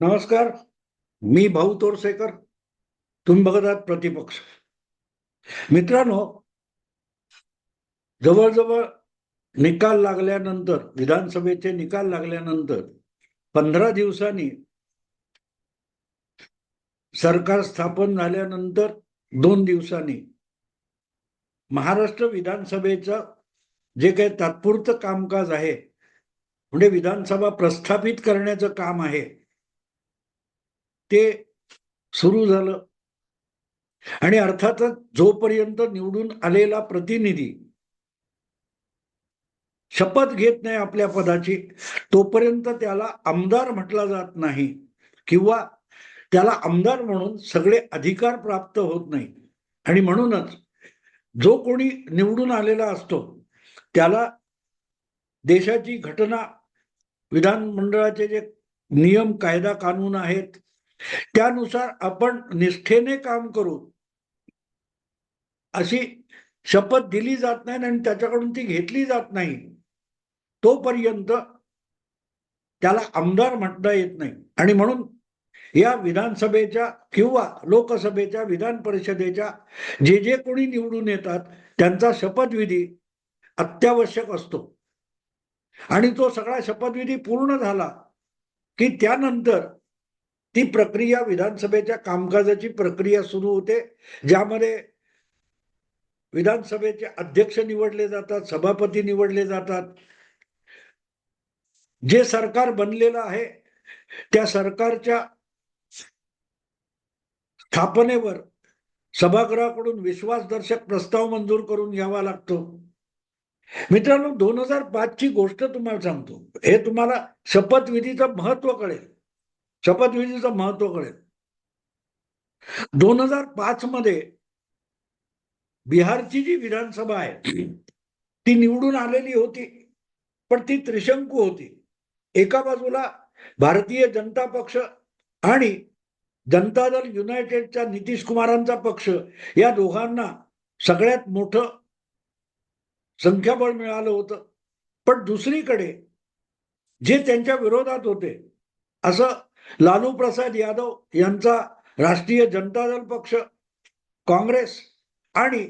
नमस्कार मी भाऊ तोरसेकर तुम्ही बघत आहात प्रतिपक्ष. मित्रांनो जवळजवळ निकाल लागल्यानंतर विधानसभेचे निकाल लागल्यानंतर पंधरा दिवसांनी सरकार स्थापन झाल्यानंतर दोन दिवसांनी महाराष्ट्र विधानसभेचं जे काही तात्पुरतं कामकाज आहे म्हणजे विधानसभा प्रस्थापित करण्याचं काम आहे ते सुरू झालं. आणि अर्थातच जोपर्यंत निवडून आलेला प्रतिनिधी शपथ घेत नाही आपल्या पदाची तोपर्यंत त्याला आमदार म्हटला जात नाही किंवा त्याला आमदार म्हणून सगळे अधिकार प्राप्त होत नाही. आणि म्हणूनच जो कोणी निवडून आलेला असतो त्याला देशाची घटना विधानमंडळाचे जे नियम कायदा कानून आहेत त्यानुसार आपण निष्ठेने काम करू. अशी शपथ दिली जात नाही आणि त्याच्याकडून ती घेतली जात नाही. तोपर्यंत त्याला आमदार म्हणता येत नाही. आणि म्हणून या विधानसभेच्या किंवा लोकसभेच्या विधान परिषदेच्या जे जे कोणी निवडून येतात त्यांचा शपथविधी अत्यावश्यक असतो. आणि तो सगळा शपथविधी पूर्ण झाला की त्यानंतर ती प्रक्रिया विधानसभेच्या कामकाजाची प्रक्रिया सुरू होते ज्यामध्ये विधानसभेचे अध्यक्ष निवडले जातात सभापती निवडले जातात. जे सरकार बनलेलं आहे त्या सरकारच्या स्थापनेवर सभागृहाकडून विश्वासदर्शक प्रस्ताव मंजूर करून घ्यावा लागतो. मित्रांनो दोन हजार पाच ची गोष्ट तुम्हाला सांगतो. हे तुम्हाला शपथविधीचं महत्त्व कळेल. शपथविधीचं महत्त्व कळेल. दोन हजार पाच मध्ये बिहारची जी विधानसभा आहे ती निवडून आलेली होती पण ती त्रिशंकू होती. एका बाजूला भारतीय जनता पक्ष आणि जनता दल युनायटेडच्या नितीश कुमारांचा पक्ष या दोघांना सगळ्यात मोठं संख्याबळ मिळालं होतं. पण दुसरीकडे जे त्यांच्या विरोधात होते असं लालू प्रसाद यादव यांचा राष्ट्रीय जनता दल पक्ष काँग्रेस आणि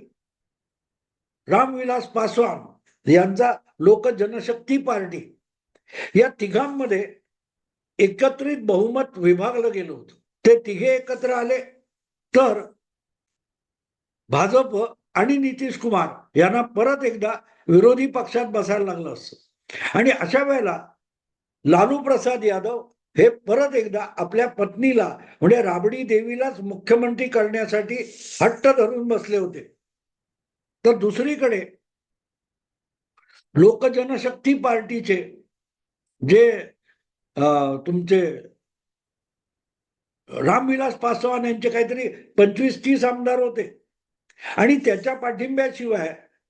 रामविलास पासवान यांचा लोक जनशक्ती पार्टी. या तिघांमध्ये एकत्रित बहुमत विभागलं गेलं होतं. ते तिघे एकत्र आले तर भाजप आणि नितीश कुमार यांना परत एकदा विरोधी पक्षात बसायला लागलं असतं. आणि अशा वेळेला लालू प्रसाद यादव हे परत एकदा आपल्या पत्नीला म्हणजे राबडी देवीलाच मुख्यमंत्री करण्यासाठी हट्ट धरून बसले होते. तर दुसरीकडे लोकजनशक्ती पार्टीचे जे तुमचे रामविलास पासवान यांचे काहीतरी पंचवीस तीस आमदार होते. आणि त्याच्या पाठिंब्याशिवाय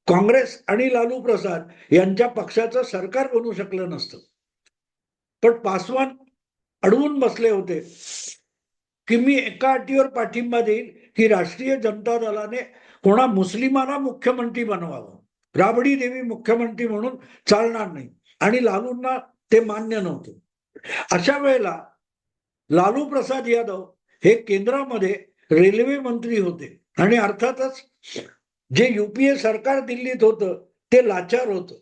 काँग्रेस आणि लालू प्रसाद यांच्या पक्षाचं सरकार बनू शकलं नसतं. पण पासवान अडवून बसले होते. की मी एका अटीवर पाठिंबा देईल की राष्ट्रीय जनता दलाने कोणा मुस्लिमाला मुख्यमंत्री बनवावं. राबडी देवी मुख्यमंत्री म्हणून चालणार नाही. आणि लालूंना ते मान्य नव्हतं. अशा वेळेला लालू प्रसाद यादव हे केंद्रामध्ये रेल्वे मंत्री होते. आणि अर्थातच जे युपीए सरकार दिल्लीत होतं ते लाचार होतं.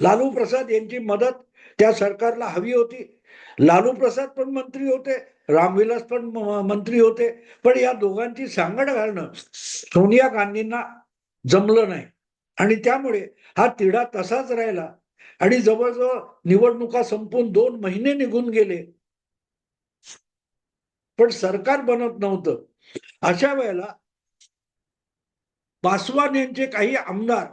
लालू प्रसाद यांची मदत त्या सरकारला हवी होती. लालू प्रसाद पण मंत्री होते रामविलास पण मंत्री होते. पण या दोघांची सांगड घालणं सोनिया गांधींना जमलं नाही. आणि त्यामुळे हा तिढा तसाच राहिला. आणि जवळजवळ निवडणुका संपून दोन महिने निघून गेले. पण सरकार बनत नव्हतं. अशा वेळेला पासवान यांचे काही आमदार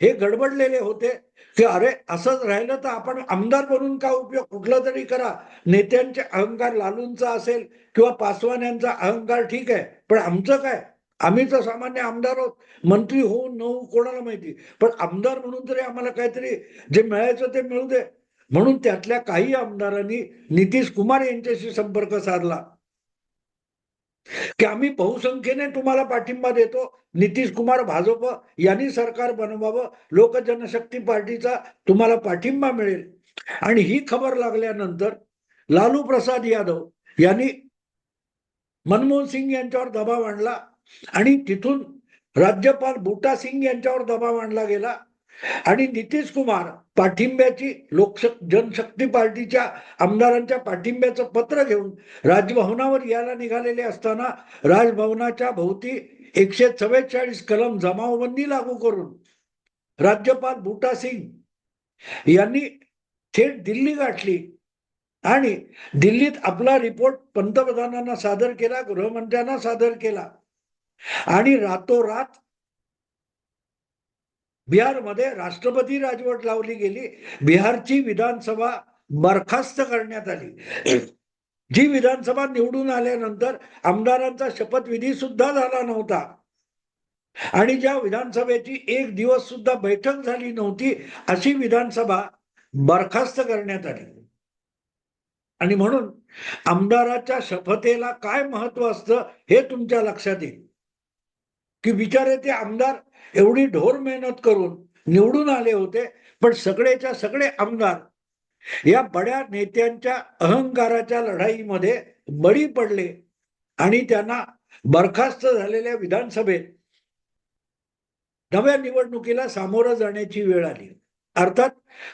हे गडबडलेले होते की अरे असंच राहिलं तर आपण आमदार बनून का उपयोग कुठला तरी करा. नेत्यांचे अहंकार लालूंचा असेल किंवा पासवान यांचा अहंकार ठीक आहे पण आमचं काय? आम्ही तर सामान्य आमदार आहोत. मंत्री होऊ न होऊ कोणाला माहिती? पण आमदार म्हणून तरी आम्हाला काहीतरी जे मिळायचं ते मिळू दे. म्हणून त्यातल्या काही आमदारांनी नितीश कुमार यांच्याशी संपर्क साधला. की आम्ही बहुसंख्येने तुम्हाला पाठिंबा देतो. नितीश कुमार भाजप यांनी सरकार बनवावं. लोक जनशक्ती पार्टीचा तुम्हाला पाठिंबा मिळेल. आणि ही खबर लागल्यानंतर लालू प्रसाद यादव यांनी मनमोहन सिंग यांच्यावर दबाव आणला. आणि तिथून राज्यपाल बुटा सिंग यांच्यावर दबाव आणला गेला. आणि नितीश कुमार पाठिंब्याची लोकशक जनशक्ती पार्टीच्या आमदारांच्या पाठिंब्याचं पत्र घेऊन राजभवनावर यायला निघालेले असताना राजभवनाच्या भोवती एकशे चव्वेचाळीस कलम जमावबंदी लागू करून राज्यपाल बुटा सिंग यांनी थेट दिल्ली गाठली आणि दिल्लीत आपला रिपोर्ट पंतप्रधानांना सादर केला गृहमंत्र्यांना सादर केला. आणि रातोरात बिहारमध्ये राष्ट्रपती राजवट लावली गेली. बिहारची विधानसभा बरखास्त करण्यात आली. जी विधानसभा निवडून आल्यानंतर आमदारांचा शपथविधी सुद्धा झाला नव्हता. आणि ज्या विधानसभेची एक दिवस सुद्धा बैठक झाली नव्हती अशी विधानसभा बरखास्त करण्यात आली. आणि म्हणून आमदाराच्या शपथेला काय महत्त्व असतं हे तुमच्या लक्षात येईल. की बिचारे ते आमदार एवढी ढोर मेहनत करून निवडून आले होते पण सगळेच्या सगळे आमदार या बड्या नेत्यांच्या अहंकाराच्या लढाईमध्ये बळी पडले आणि त्यांना बरखास्त झालेल्या विधानसभेत नव्या निवडणुकीला सामोरं जाण्याची वेळ आली. अर्थात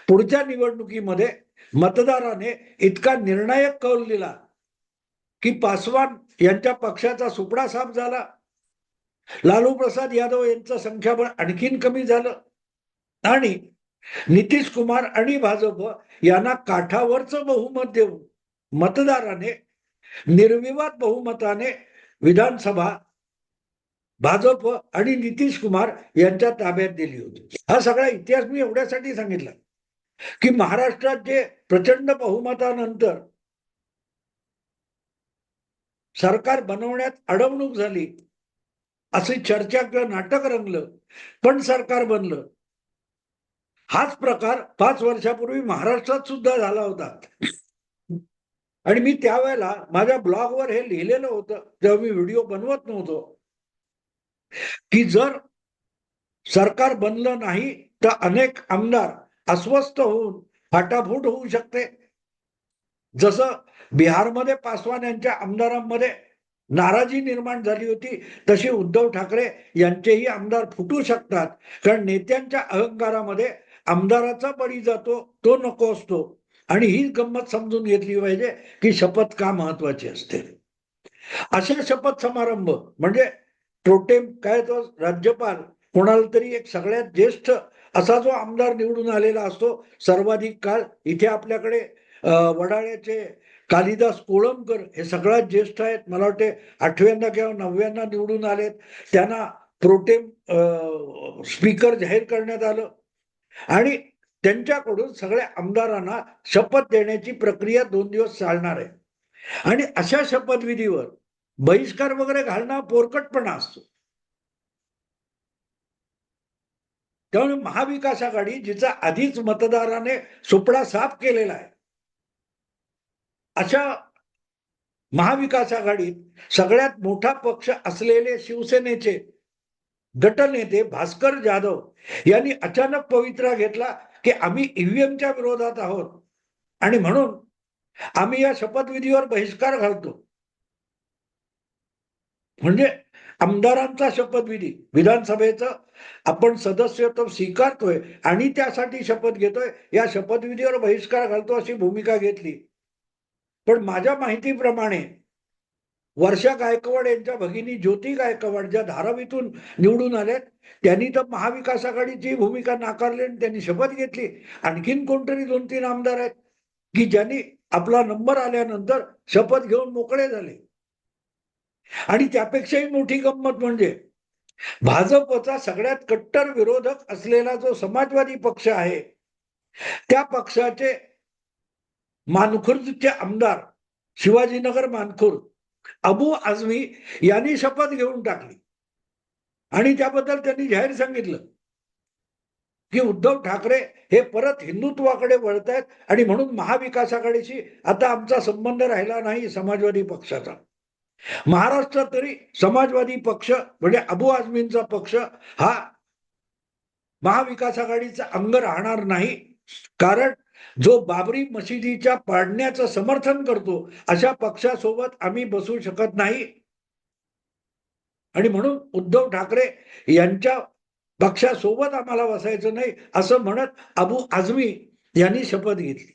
पुढच्या निवडणुकीमध्ये मतदाराने इतका निर्णायक कौल दिला की पासवान यांच्या पक्षाचा सुपडा साफ झाला. लालू प्रसाद यादव यांचं संख्याबळ आणखीन कमी झालं. आणि नितीश कुमार आणि भाजप यांना काठावरचं बहुमत देऊन मतदाराने निर्विवाद बहुमताने विधानसभा भाजप आणि नितीश कुमार यांच्या ताब्यात दिली होती. हा सगळा इतिहास मी एवढ्यासाठी सांगितला की महाराष्ट्रात जे प्रचंड बहुमतानंतर सरकार बनवण्यात अडवणूक झाली असे चर्चा किंवा नाटक रंगलं पण सरकार बनलं. हाच प्रकार पाच वर्षापूर्वी महाराष्ट्रात सुद्धा झाला होता. आणि मी त्यावेळेला माझ्या ब्लॉगवर हे लिहिलेलं होतं जेव्हा मी व्हिडिओ बनवत नव्हतो. की जर सरकार बनलं नाही तर अनेक आमदार अस्वस्थ होऊन फाटाफूट होऊ शकते. जसं बिहारमध्ये पासवान यांच्या आमदारांमध्ये नाराजी निर्माण झाली होती. तशी उद्धव ठाकरे यांचेही आमदार फुटू शकतात. कारण नेत्यांच्या अहंकारामध्ये आमदाराचा बळी जातो तो नको असतो. आणि ही गंमत समजून घेतली पाहिजे की शपथ का महत्वाची असते. अशा शपथ समारंभ म्हणजे टोटेम काय तो राज्यपाल कोणाला तरी एक सगळ्यात ज्येष्ठ असा जो आमदार निवडून आलेला असतो सर्वाधिक काळ इथे आपल्याकडे वडाळ्याचे कालिदास कोळंबकर हे सगळ्यात ज्येष्ठ आहेत. मला वाटते आठव्यांदा किंवा नवव्यांदा निवडून आलेत. त्यांना प्रोटेम स्पीकर जाहीर करण्यात आलं. आणि त्यांच्याकडून सगळ्या आमदारांना शपथ देण्याची प्रक्रिया दोन दिवस चालणार आहे. आणि अशा शपथविधीवर बहिष्कार वगैरे घालणं पोरकटपणा असतो. त्यामुळे महाविकास आघाडी जिचा आधीच मतदाराने सुपडा साफ केलेला आहे अशा महाविकास आघाडीत सगळ्यात मोठा पक्ष असलेले शिवसेनेचे गटनेते भास्कर जाधव यांनी अचानक पवित्रा घेतला की आम्ही ईव्हीएमच्या विरोधात आहोत. आणि म्हणून आम्ही या शपथविधीवर बहिष्कार घालतो. म्हणजे आमदारांचा शपथविधी विधानसभेचं आपण सदस्यत्व स्वीकारतोय आणि त्यासाठी शपथ घेतोय या शपथविधीवर बहिष्कार घालतो अशी भूमिका घेतली. पण माझ्या माहितीप्रमाणे वर्षा गायकवाड यांच्या भगिनी ज्योती गायकवाड ज्या धारावीतून निवडून आल्यात त्यांनी तर महाविकास आघाडीची भूमिका नाकारली आणि त्यांनी शपथ घेतली. आणखीन कोणतरी दोन तीन आमदार आहेत की ज्यांनी आपला नंबर आल्यानंतर शपथ घेऊन मोकळे झाले. आणि त्यापेक्षाही मोठी गंमत म्हणजे भाजपचा सगळ्यात कट्टर विरोधक असलेला जो समाजवादी पक्ष आहे त्या पक्षाचे मानखुर्दचे आमदार शिवाजीनगर मानखुर्द अबू आझमी यांनी शपथ घेऊन टाकली. आणि त्याबद्दल त्यांनी जाहीर सांगितलं की उद्धव ठाकरे हे परत हिंदुत्वाकडे वळत आहेत आणि म्हणून महाविकास आघाडीशी आता आमचा संबंध राहिला नाही समाजवादी पक्षाचा. महाराष्ट्रात तरी समाजवादी पक्ष म्हणजे अबू आझमींचा पक्ष हा महाविकास आघाडीचा अंग राहणार नाही. कारण जो बाबरी मशिदीच्या पाडण्याचं समर्थन करतो अशा पक्षासोबत आम्ही बसू शकत नाही. आणि म्हणून उद्धव ठाकरे यांच्या पक्षासोबत आम्हाला बसायचं नाही असं म्हणत अबू आझमी यांनी शपथ घेतली.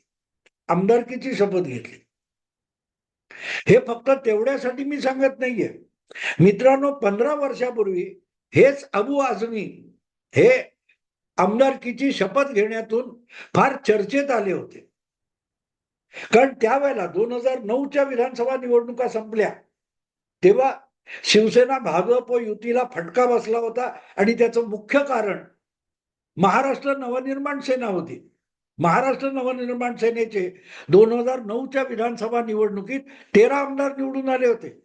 आमदारकीची शपथ घेतली. हे फक्त तेवढ्यासाठी मी सांगत नाहीये. मित्रांनो पंधरा वर्षापूर्वी हेच अबू आझमी हे आमदारकीची शपथ घेण्यातून फार चर्चेत आले होते. कारण त्यावेळेला दोन हजार नऊच्या विधानसभा निवडणुका संपल्या. तेव्हा शिवसेना भाजप युतीला फटका बसला होता आणि त्याचं मुख्य कारण महाराष्ट्र नवनिर्माण सेना होती. महाराष्ट्र नवनिर्माण सेनेचे दोन हजार नऊच्या विधानसभा निवडणुकीत तेरा आमदार निवडून आले होते.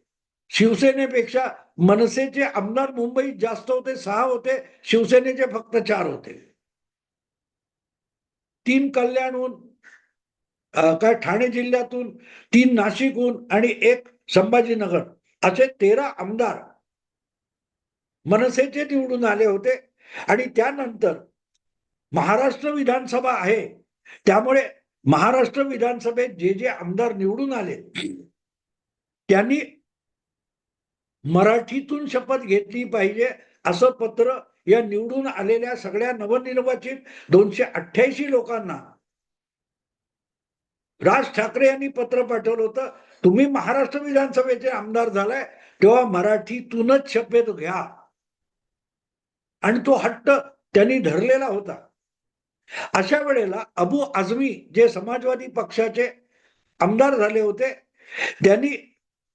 शिवसेनेपेक्षा मनसेचे आमदार मुंबईत जास्त होते सहा होते शिवसेनेचे फक्त चार होते. तीन कल्याणहून काय ठाणे जिल्ह्यातून तीन नाशिकहून आणि एक संभाजीनगर असे तेरा आमदार मनसेचे निवडून आले होते. आणि त्यानंतर महाराष्ट्र विधानसभा आहे. त्यामुळे महाराष्ट्र विधानसभेत जे जे आमदार निवडून आले त्यांनी मराठीतून शपथ घेतली पाहिजे असं पत्र या निवडून आलेल्या सगळ्या नवनिर्वाचित दोनशे अठ्ठ्याऐंशी लोकांना राज ठाकरे यांनी पत्र पाठवलं होतं. तुम्ही महाराष्ट्र विधानसभेचे आमदार झालाय तेव्हा मराठीतूनच शपथ घ्या. आणि तो हट्ट त्यांनी धरलेला होता. अशा वेळेला अबू आझमी जे समाजवादी पक्षाचे आमदार झाले होते त्यांनी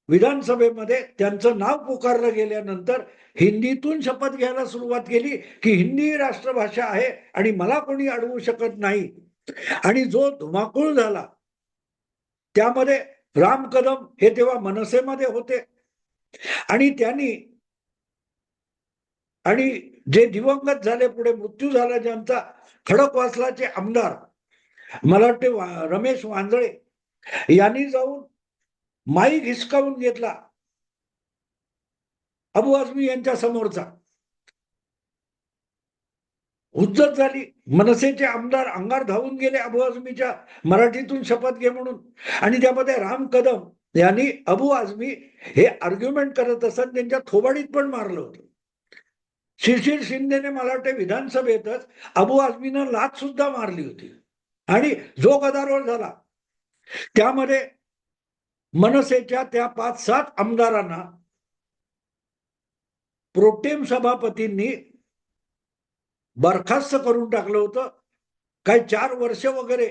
विधानसभेमध्ये त्यांचं नाव पुकारलं गेल्यानंतर हिंदीतून शपथ घ्यायला सुरुवात केली की हिंदी ही राष्ट्रभाषा आहे आणि मला कोणी अडवू शकत नाही. आणि जो धुमाकूळ झाला त्यामध्ये राम कदम हे तेव्हा मनसेमध्ये होते. आणि त्यांनी आणि जे दिवंगत झाले पुढे मृत्यू झाला ज्यांचा खडकवासलाचे आमदार मला वाटते रमेश वांजळे यांनी जाऊन माईक हिसकावून घेतला. अबू आझमी यांच्या समोरचा. उज्जत झाली. मनसेचे आमदार अंगार धावून गेले अबू आझमीच्या मराठीतून शपथ घे म्हणून. आणि त्यामध्ये राम कदम यांनी अबू आझमी हे आर्ग्युमेंट करत असत त्यांच्या थोबाडीत पण मारलं होतं. शिशिर शिंदेने मला वाटते विधानसभेतच अबू आझमीनं लाच सुद्धा मारली होती. आणि जो गदारोळ झाला. त्यामध्ये मनसेच्या त्या पाच सात आमदारांना प्रोटेम सभापतींनी बरखास्त करून टाकलं होतं. काही चार वर्ष वगैरे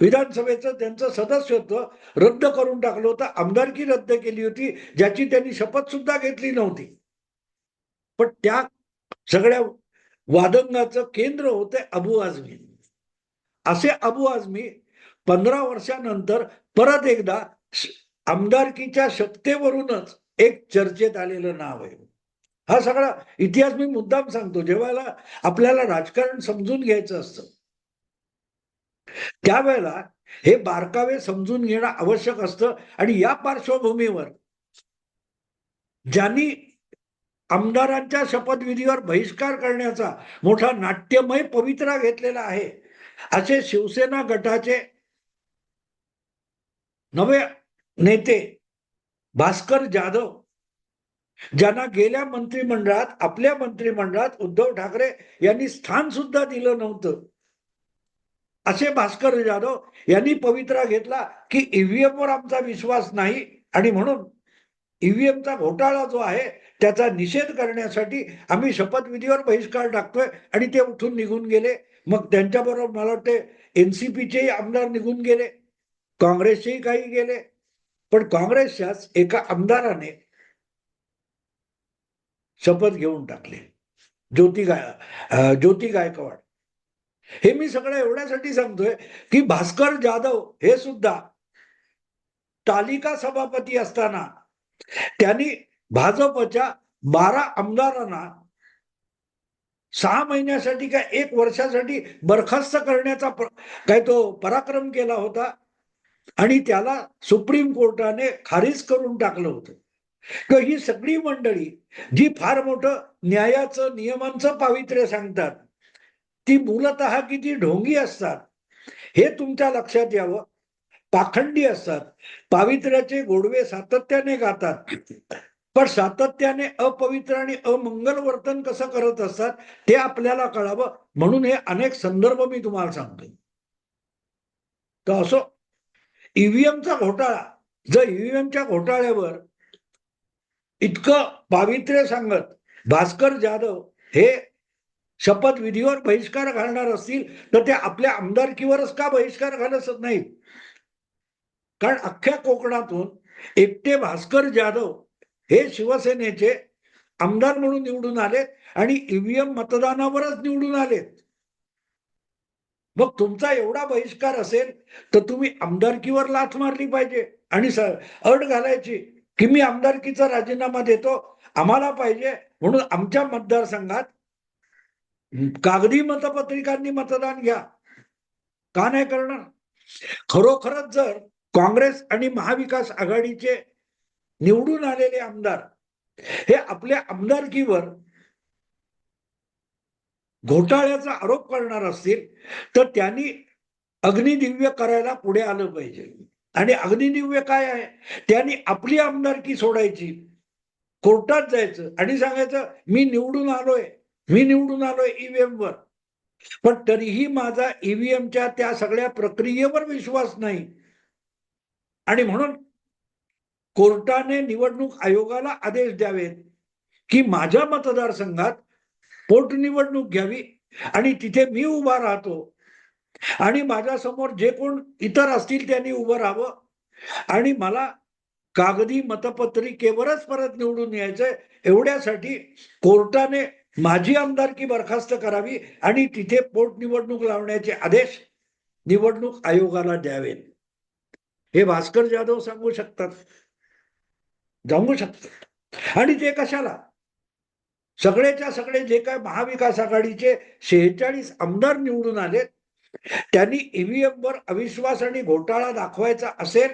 विधानसभेचं त्यांचं सदस्यत्व रद्द करून टाकलं होतं. आमदारकी रद्द केली होती ज्याची त्यांनी शपथ सुद्धा घेतली नव्हती. पण त्या सगळ्या वादंगाचं केंद्र होते अबू आझमी. असे अबू आझमी पंधरा वर्षानंतर परत एकदा आमदारकीच्या सत्तेवरूनच एक चर्चेत आलेलं नाव आहे. हा सगळा इतिहास मी मुद्दाम सांगतो. जेव्हा आपल्याला राजकारण समजून घ्यायचं असतं त्यावेळेला हे बारकावे समजून घेणं आवश्यक असतं आणि या पार्श्वभूमीवर ज्यांनी आमदारांच्या शपथविधीवर बहिष्कार करण्याचा मोठा नाट्यमय पवित्रा घेतलेला आहे असे शिवसेना गटाचे नवे नेते भास्कर जाधव. ज्यांना गेल्या मंत्रिमंडळात आपल्या मंत्रिमंडळात उद्धव ठाकरे यांनी स्थान सुद्धा दिलं नव्हतं. असे भास्कर जाधव यांनी पवित्रा घेतला की ईव्हीएम वर आमचा विश्वास नाही आणि म्हणून ईव्हीएमचा घोटाळा जो आहे त्याचा निषेध करण्यासाठी आम्ही शपथविधीवर बहिष्कार टाकतोय आणि ते उठून निघून गेले. मग त्यांच्याबरोबर मला वाटते एनसीपीचेही आमदार निघून गेले. काँग्रेसचेही काही गेले. पण काँग्रेसच्याच एका आमदाराने शपथ घेऊन टाकले. ज्योती गाय ज्योती गायकवाड. हे मी सगळं एवढ्यासाठी सांगतोय की भास्कर जाधव हे सुद्धा तालिका सभापती असताना त्यांनी भाजपच्या बारा आमदारांना सहा महिन्यासाठी का एक वर्षासाठी बरखास्त करण्याचा काही काय तो पराक्रम केला होता. आणि त्याला सुप्रीम कोर्टाने खारिज करून टाकलं होतं. तर ही सगळी मंडळी जी फार मोठं न्यायाचं नियमांचं पावित्र्य सांगतात ती मूलत किती ढोंगी असतात हे तुमच्या लक्षात यावं. पाखंडी असतात पावित्र्याचे गोडवे सातत्याने गातात पण सातत्याने अपवित्र आणि अमंगल वर्तन कसं करत असतात ते आपल्याला कळावं म्हणून हे अनेक संदर्भ मी तुम्हाला सांगतो तर असो ईव्हीएमचा घोटाळा. जर ईव्हीएमच्या घोटाळ्यावर इतकं पावित्र्य सांगत भास्कर जाधव हे शपथविधीवर बहिष्कार घालणार असतील तर ते आपल्या आमदारकीवरच का बहिष्कार घालत नाहीत? कारण अख्ख्या कोकणातून एकटे भास्कर जाधव हे शिवसेनेचे आमदार म्हणून निवडून आलेत आणि ईव्हीएम मतदानावरच निवडून आलेत. मग तुमचा एवढा बहिष्कार असेल तर तुम्ही आमदारकीवर लाथ मारली पाहिजे. आणि स- अट घालायची की मी आमदारकीचा राजीनामा देतो आम्हाला पाहिजे. म्हणून आमच्या मतदारसंघात कागदी मतपत्रिकांनी मतदान घ्या. का नाही करणार? खरोखरच जर काँग्रेस आणि महाविकास आघाडीचे निवडून आलेले आमदार हे आपल्या आमदारकीवर घोटाळ्याचा आरोप करणार असतील तर त्यांनी अग्निदिव्य करायला पुढे आलं पाहिजे. आणि अग्निदिव्य काय आहे? त्यांनी आपली आमदारकी सोडायची. कोर्टात जायचं आणि सांगायचं मी निवडून आलोय. मी निवडून आलोय ईव्हीएम वर पण तरीही माझा ईव्हीएमच्या त्या सगळ्या प्रक्रियेवर विश्वास नाही. आणि म्हणून कोर्टाने निवडणूक आयोगाला आदेश द्यावेत की माझ्या मतदारसंघात पोटनिवडणूक घ्यावी आणि तिथे मी उभा राहतो. आणि माझ्यासमोर जे कोण इतर असतील त्यांनी उभं राहावं. आणि मला कागदी मतपत्रिकेवरच परत निवडून यायचंय. एवढ्यासाठी कोर्टाने माझी आमदारकी बरखास्त करावी आणि तिथे पोटनिवडणूक लावण्याचे आदेश निवडणूक आयोगाला द्यावेत. हे भास्कर जाधव सांगू शकतात. सांगू शकतात. आणि ते कशाला? सगळेच्या सगळे जे काय महाविकास आघाडीचे शेहेचाळीस आमदार निवडून आलेत त्यांनी ईव्हीएम वर अविश्वास आणि घोटाळा दाखवायचा असेल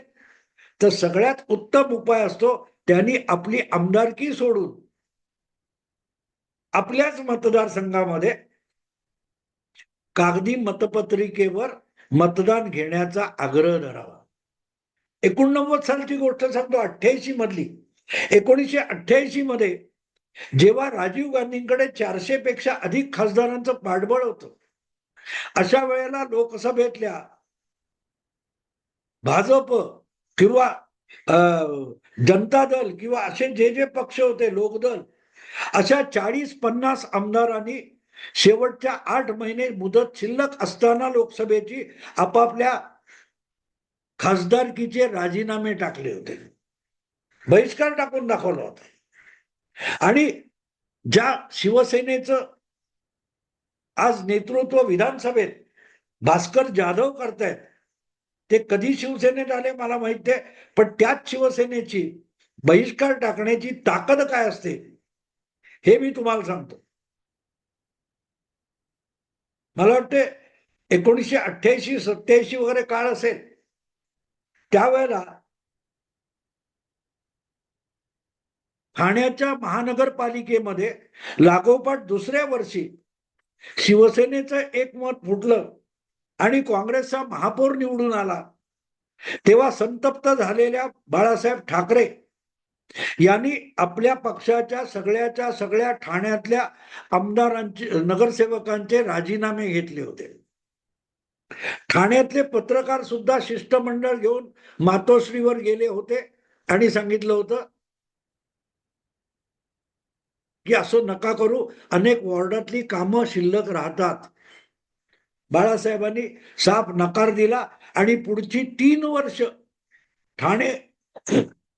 तर सगळ्यात उत्तम उपाय असतो त्यांनी आपली आमदारकी सोडून आपल्याच मतदारसंघामध्ये कागदी मतपत्रिकेवर मतदान घेण्याचा आग्रह धरावा. एकोणनव्वद सालची गोष्ट सांगतो अठ्ठ्याऐंशी मधली. एकोणीसशे अठ्ठ्याऐंशी मध्ये जेव्हा राजीव गांधींकडे चारशे पेक्षा अधिक खासदारांचं पाठबळ होत अशा वेळेला लोकसभेतल्या भाजप किंवा अं, जनता दल किंवा असे जे जे पक्ष होते लोकदल अशा चाळीस पन्नास आमदारांनी शेवटच्या आठ महिने मुदत शिल्लक असताना लोकसभेची आपापल्या खासदारकीचे राजीनामे टाकले होते. बहिष्कार टाकून दाखवला होता. आणि ज्या शिवसेनेचं आज नेतृत्व विधानसभेत भास्कर जाधव करतायत ते कधी शिवसेनेत आले मला माहीत आहे पण त्याच शिवसेनेची बहिष्कार टाकण्याची ताकद काय असते हे मी तुम्हाला सांगतो. मला वाटते एकोणीसशे अठ्ठ्याऐंशी सत्याऐंशी वगैरे काळ असेल त्यावेळेला ठाण्याच्या महानगरपालिकेमध्ये लागोपाठ दुसऱ्या वर्षी शिवसेनेचं एक मत फुटलं आणि काँग्रेसचा महापौर निवडून आला तेव्हा संतप्त झालेल्या बाळासाहेब ठाकरे यांनी आपल्या पक्षाच्या सगळ्याच्या सगळ्या ठाण्यातल्या आमदारांचे नगरसेवकांचे राजीनामे घेतले होते. ठाण्यातले पत्रकार सुद्धा शिष्टमंडळ घेऊन मातोश्रीवर गेले होते आणि सांगितलं होतं की असं नका करू. अनेक वॉर्डातली कामं शिल्लक राहतात. बाळासाहेबांनी साफ नकार दिला आणि पुढची तीन वर्ष ठाणे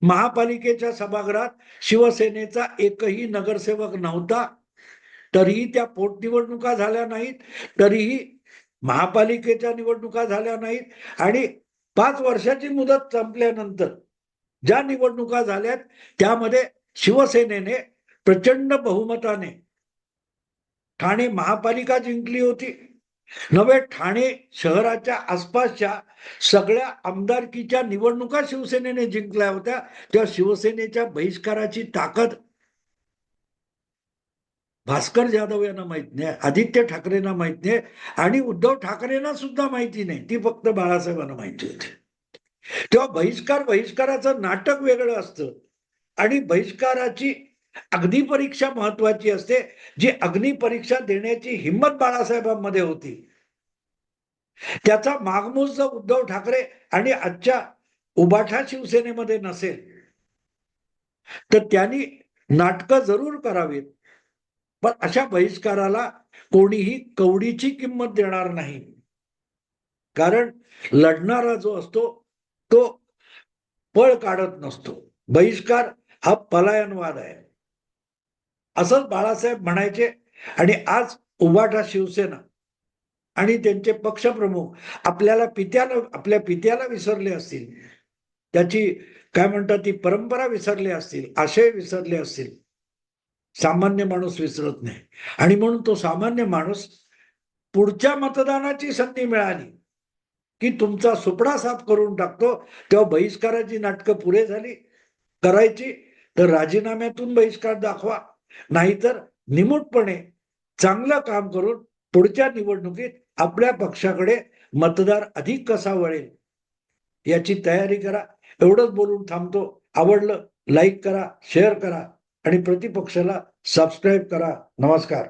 महापालिकेच्या सभागृहात शिवसेनेचा एकही नगरसेवक नव्हता. तरीही त्या पोटनिवडणुका झाल्या नाहीत. तरीही महापालिकेच्या निवडणुका झाल्या नाहीत. आणि पाच वर्षाची मुदत संपल्यानंतर ज्या निवडणुका झाल्यात त्यामध्ये शिवसेनेने प्रचंड बहुमताने ठाणे महापालिका जिंकली होती. नव्हे ठाणे शहराच्या आसपासच्या सगळ्या आमदारकीच्या निवडणुका शिवसेनेने जिंकल्या होत्या. त्या शिवसेनेच्या बहिष्काराची ताकद भास्कर जाधव यांना माहीत नाही आदित्य ठाकरेंना माहीत नाही आणि उद्धव ठाकरेंना सुद्धा माहिती नाही. ती फक्त बाळासाहेबांना माहिती होती. तेव्हा बहिष्कार बहिष्काराचं नाटक वेगळं असतं. आणि बहिष्काराची अग्निपरीक्षा महत्वाची असते जी अग्निपरीक्षा देण्याची हिंमत बाळासाहेबांमध्ये होती. त्याचा मागमूस जर उद्धव ठाकरे आणि आजच्या उबाठा शिवसेनेमध्ये नसेल तर त्यांनी नाटकं जरूर करावीत. पण अशा बहिष्काराला कोणीही कवडीची किंमत देणार नाही. कारण लढणारा जो असतो तो पळ काढत नसतो. बहिष्कार हा पलायनवाद आहे. असंच बाळासाहेब म्हणायचे आणि आज उभाटा शिवसेना आणि त्यांचे पक्षप्रमुख आपल्याला पित्याला आपल्या पित्याला विसरले असतील. त्याची काय म्हणतात ती परंपरा विसरले असतील आशय विसरले असतील. सामान्य माणूस विसरत नाही. आणि म्हणून तो सामान्य माणूस पुढच्या मतदानाची संधी मिळाली. की तुमचा सुपडा साफ करून टाकतो तेव्हा बहिष्काराची नाटकं पुरे झाली. करायची तर राजीनाम्यातून बहिष्कार दाखवा. नाहीतर निमूटपणे चांगलं काम करून पुढच्या निवडणुकीत आपल्या पक्षाकडे मतदार अधिक कसा वळेल याची तयारी करा. एवढंच बोलून थांबतो. आवडलं लाईक करा शेअर करा आणि प्रतिपक्षाला सबस्क्राईब करा. नमस्कार.